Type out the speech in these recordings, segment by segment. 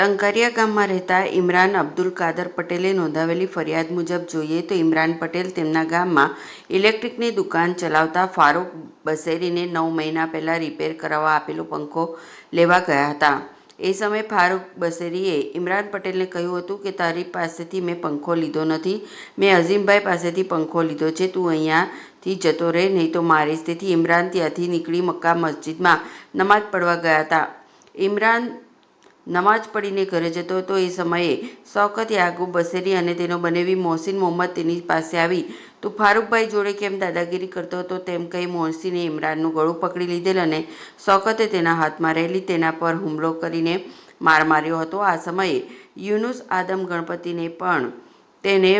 ટંકારિયા ગામમાં રહેતા ઇમરાન અબ્દુલ કાદર પટેલે નોંધાવેલી ફરિયાદ મુજબ જોઈએ તો ઇમરાન પટેલ તેમના ગામમાં ઇલેક્ટ્રિકની દુકાન ચલાવતા ફારૂક બસેરીને નવ મહિના પહેલાં રિપેર કરાવવા આપેલો પંખો લેવા ગયા હતા. એ સમયે ફારૂક બસેરીએ ઇમરાન પટેલને કહ્યું હતું કે, તારી પાસેથી મેં પંખો લીધો નથી. મેં અઝીમભાઈ પાસેથી પંખો લીધો છે. તું અહીંયાથી જતો રહે, નહીં તો મારીશ તેથી ઇમરાન ત્યાંથી નીકળી મક્કા મસ્જિદમાં નમાઝ પડવા ગયા હતા. ઇમરાન નમાઝ પડીને ઘરે જતો હતો. એ સમયે શૌકત યાકુબ બસેરી અને તેનો બનેવી મોહસિન મોહમ્મદ તેની પાસે આવી. તો ફારૂકભાઈ જોડે કેમ દાદાગીરી કરતો હતો તેમ કહી મોહસિને ઇમરાનનું ગળું પકડી લીધેલ અને શૌકતે તેના હાથમાં રહેલી તેના પર હુમલો કરીને માર માર્યો હતો. આ સમયે યુનુસ આદમ ગણપતિને પણ તેને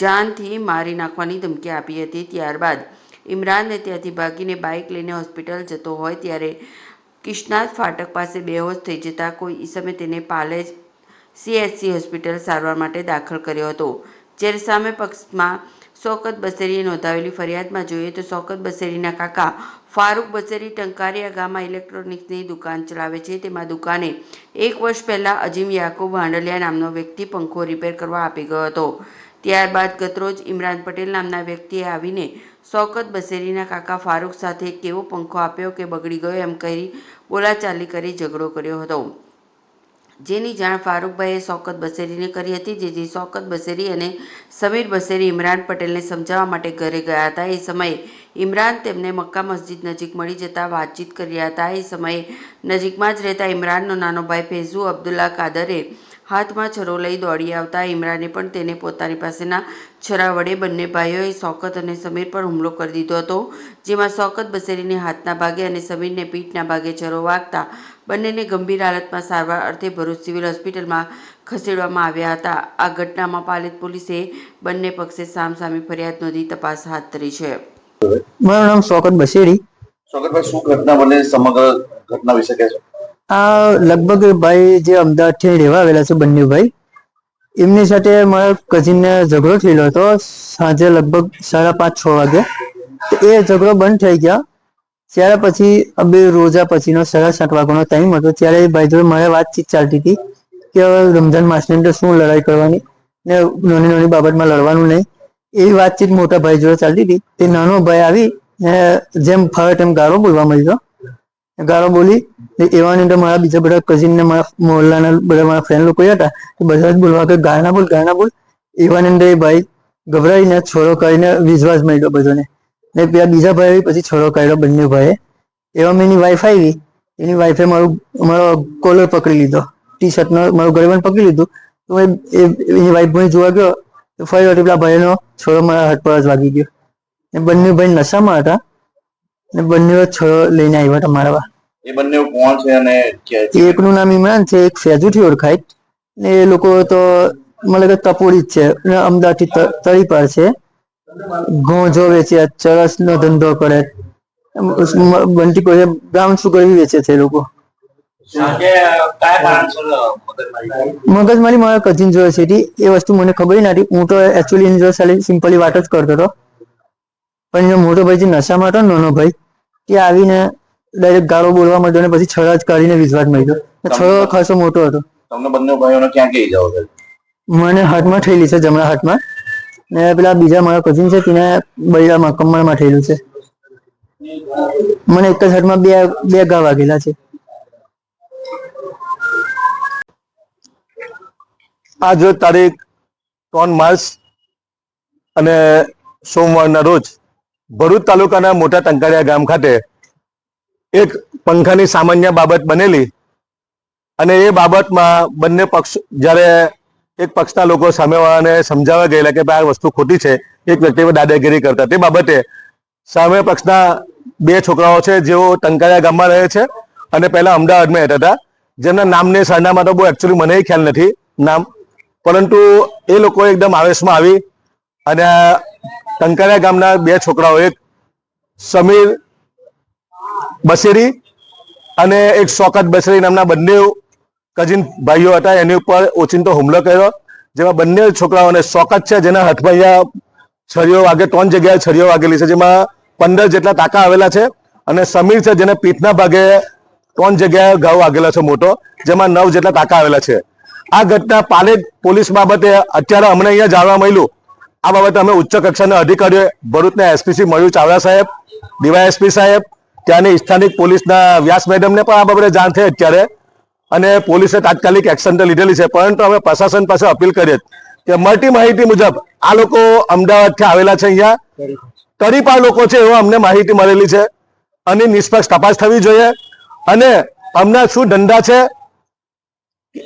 જાનથી મારી નાખવાની ધમકી આપી હતી. ત્યારબાદ ઇમરાનને ત્યાંથી ભાગીને બાઇક લઈને હોસ્પિટલ જતો હોય ત્યારે કિશનાથ ફાટક પાસે બેહોશ થઈ જતા કોઈ ઈસમે તેને પાલેજ સીએચસી હોસ્પિટલ સારવાર માટે દાખલ કર્યો હતો. જ્યારે સામે પક્ષમાં શોકત બસેરીએ નોંધાવેલી ફરિયાદમાં જોઈએ તો શોકત બસેરીના કાકા ફારૂક બસેરી ટંકારિયા ગામમાં ઇલેક્ટ્રોનિક્સની દુકાન ચલાવે છે. તેમાં દુકાને એક વર્ષ પહેલાં અજીમ યાકુબ હાંડલિયા નામનો વ્યક્તિ પંખો રિપેર કરવા આપી ગયો હતો. ત્યારબાદ ગતરોજ ઇમરાન પટેલ નામના વ્યક્તિએ આવીને શૌકત બસેરીના કાકા ફારૂક સાથે કેવો પંખો આપ્યો કે બગડી ગયો એમ કહી બોલાચાલી કરી ઝઘડો કર્યો હતો. જેની જાણ ફારૂકભાઈએ શૌકત બસેરીને કરી હતી જેથી શૌકત બસેરી અને સમીર બસેરી ઇમરાન પટેલને સમજાવવા માટે ઘરે ગયા હતા, એ સમયે ઇમરાન તેમને મક્કા મસ્જિદ નજીક મળી જતા વાતચીત કર્યા હતા. એ સમયે નજીકમાં જ રહેતા ઇમરાનનો નાનો ભાઈ ફૈઝુ અબ્દુલ્લા કાદરે હાથમાં છરો લઈ દોડી આવતા ઇમરાને પણ તેને પોતાની પાસેના છરા વડે બંને ભાઈઓએ શોકત અને સમીર પર હુમલો કરી દીધો હતો જેમાં શોકત બસેરીને હાથના ભાગે અને સમીરને પીઠના ભાગે છરો વાગતા બંનેને ગંભીર હાલતમાં સારવાર અર્થે ભરૂચ સિવિલ હોસ્પિટલમાં ખસેડવામાં આવ્યા હતા. આ ઘટનામાં પાલિત પોલીસે બંને પક્ષે સામસામે ફરિયાદ નોંધી તપાસ હાથ ધરી છે. મારું નામ શોકત બસેરી. શોકતભાઈ શું ઘટના બને સમગ્ર ઘટના વિશે કહેશો? આ લગભગ ભાઈ જે અમદાવાદથી રહેવા આવેલા છે બંને ભાઈ, એમની સાથે મારા કઝિનને ઝઘડો થયેલો હતો સાંજે લગભગ સાડા પાંચ છ વાગે. એ ઝઘડો બંધ થઈ ગયા. ત્યારે પછી બે રોજા પછીનો સાડા સાત વાગ્યાનો ટાઈમ હતો. ત્યારે એ ભાઈ જોડે મારે વાતચીત ચાલતી હતી કે રમઝાન માસની અંદર શું લડાઈ કરવાની ને નાની નાની બાબતમાં લડવાનું નહીં. એવી વાતચીત મોટા ભાઈ જોડે ચાલતી હતી. તે નાનો ભાઈ આવી જેમ ફરે તેમ ગાળો બોલવા મળ્યો ગાળો બોલી એવાની અંદર મારા બીજા બધા કઝિન ને, મારા મોહલ્લાના બધા મારા ફ્રેન્ડ લોકો હતા, તો બધા જ બોલવા કે ગાળના બોલ ગાળના બોલ. એવાની અંદર એ ભાઈ ગભરાઈને છોડો કરીને વિશ્વાસ મળ્યો બધાને. ને પેલા બીજા ભાઈ પછી છોડો કાઢ્યો બંને ભાઈએ. એવામાં એની વાઈફ આવી, એની વાઈફે મારું, મારો કોલર પકડી લીધો. ટી શર્ટનો મારું ગળેબંધ પકડી લીધું. તો મેં એની વાઈફ ભાઈ જોવા ગયો, તો ફરી વળી પેલા ભાઈનો છોડો મારા હાથ પર જ વાગી ગયો. ને બંને ભાઈ નશામાં હતા. ને બંને છોડો લઈને આવ્યા હતા મારવા એ બંને કોણ છે અને એકનું નામ ઇમરાન છે એક ફેજુથી ઓળખાય. ને એ લોકો તો મતલબ કે તપોડી જ છે. અમદાવાદથી તળીપાર છે. ગોંજો વેચે ચરસ નો ધંધો કરે. બંટી કોઈ બ્રાઉન સુગર બી વેચે છે એ લોકો. મગજમારી મારા કઝિન જોડે છે. એ વસ્તુ મને ખબર નથી હું તો એકચ્યુઅલી એની જોડે સાલી સિમ્પલી વાત જ કરતો હતો. પણ એનો મોટો ભાઈ જે નશામાં હતો નાનો ભાઈ તે આવીને ડાયરેક્ટ ગાળો બોલવા માંડ્યો અને પછી છડા જ કાઢીને વિશ્વાસ મળ્યો ને છડો ખાસો મોટો હતો. તમને બંને ભાઈઓને ક્યાં કહી જાવ મને હાથમાં થયેલી છે જમણા હાથમાં. ને પેલા બીજા મારા કઝિન છે તેને બૈરામાં કમરમાં થયેલું છે. મને એક જ હાથમાં બે બે ઘા વાગેલા છે. આજ તારીખ ત્રણ માર્ચ અને સોમવારના રોજ ભરૂચ તાલુકાના મોટા ટંકારિયા ગામ ખાતે એક પંખાની સામાન્ય બાબત બનેલી અને એ બાબતમાં બંને પક્ષ, જ્યારે એક પક્ષના લોકો સામેવાળાને સમજાવવા ગયેલા કે ભાઈ આ વસ્તુ ખોટી છે, એક વ્યક્તિએ દાદાગીરી કરતા. તે બાબતે સામે પક્ષના બે છોકરાઓ છે, જેઓ ટંકાયા ગામમાં રહે છે અને પહેલા અમદાવાદમાં રહેતા હતા. જેમના નામને સરનામા તો બહુ એકચ્યુઅલી મને ખ્યાલ નથી, નામ. પરંતુ એ લોકો એકદમ આવેશમાં આવી અને ટંકાયા ગામના બે છોકરાઓ, એક સમીર બસેરી અને એક શોકત બસરી નામના બંને કઝિન ભાઈઓ હતા. એની ઉપર ઓચિંતો હુમલો કર્યો. જેમાં બંને છોકરાઓને શોકત છે. જેના હાથમાં અહીંયા છરીઓ વાગે, ત્રણ જગ્યાએ છરીઓ વાગેલી છે. જેમાં પંદર જેટલા ટાંકા આવેલા છે અને સમીર છે જેને પીઠના ભાગે ત્રણ જગ્યાએ ઘાવ વાગેલો છે મોટો. જેમાં નવ જેટલા ટાંકા આવેલા છે. આ ઘટના પાલેજ પોલીસ બાબતે અત્યારે અમને અહીંયા જાણવા મળ્યું. આ બાબતે અમે ઉચ્ચ કક્ષાના અધિકારીઓ, ભરૂચના એસપીસી મયુર ચાવડા સાહેબ, ડીવાયએસપી સાહેબ ત્યાંની સ્થાનિક પોલીસના વ્યાસ મેડમને પણ આ બાબતે જાણ થઈ અત્યારે. અને પોલીસે તાત્કાલિક એક્શન તો લીધેલી છે પરંતુ અમે પ્રશાસન પાસે અપીલ કરીએ કે મળતી માહિતી મુજબ આ લોકો અમદાવાદથી આવેલા છે અહીંયા. તરીપા લોકો છે એવો અમને માહિતી મળેલી છે. અને નિષ્પક્ષ તપાસ થવી જોઈએ. અને અમને શું ધંધા છે,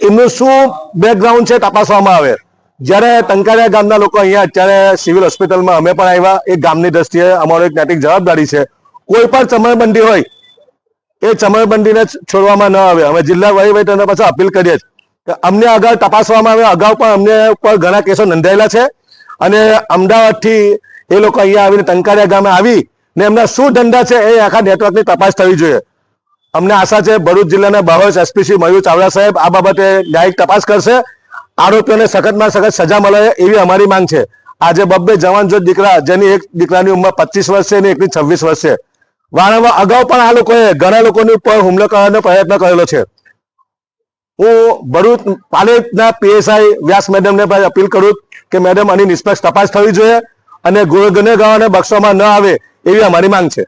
એમનું શું બેકગ્રાઉન્ડ છે તપાસવામાં આવે. જ્યારે ટંકારિયા ગામના લોકો અહીંયા અત્યારે સિવિલ હોસ્પિટલમાં અમે પણ આવ્યા. એ ગામની દ્રષ્ટિએ અમારો એક નૈતિક જવાબદારી છે. કોઈ પણ ચમરબંધી હોય, એ ચમરબંધીને છોડવામાં ન આવે. અમે જિલ્લા વહીવટીને પાછા અપીલ કરીએ છીએ અમને આગળ તપાસવામાં આવે. અગાઉ પણ અમને ઉપર ઘણા કેસો નોંધાયેલા છે અને અમદાવાદથી એ લોકો અહીંયા આવીને ટંકારિયા ગામે આવી ને એમના શું ધંધા છે એ આખા નેટવર્કની તપાસ થવી જોઈએ. અમને આશા છે ભરૂચ જિલ્લાના બાવળ એસપીસી મયુર ચાવડા સાહેબ આ બાબતે ન્યાયિક તપાસ કરશે. આરોપીઓને સખતમાં સખત સજા મળે એવી અમારી માંગ છે. આજે બબ્બે જવાન જો દીકરા, જેની એક દીકરાની ઉંમર પચીસ વર્ષ છે અને એકની છવ્વીસ વર્ષ છે. વારંવાર અગાઉ પણ આ લોકોએ ઘણા લોકોની ઉપર હુમલો કરવાનો પ્રયત્ન કરેલો છે. હું ભરૂચ પાલેજના પીએસઆઈ વ્યાસ મેડમને અપીલ કરું કે મેડમ આની નિષ્પક્ષ તપાસ થવી જોઈએ અને ગુનેગારોને બક્ષવામાં ન આવે એવી અમારી માંગ છે.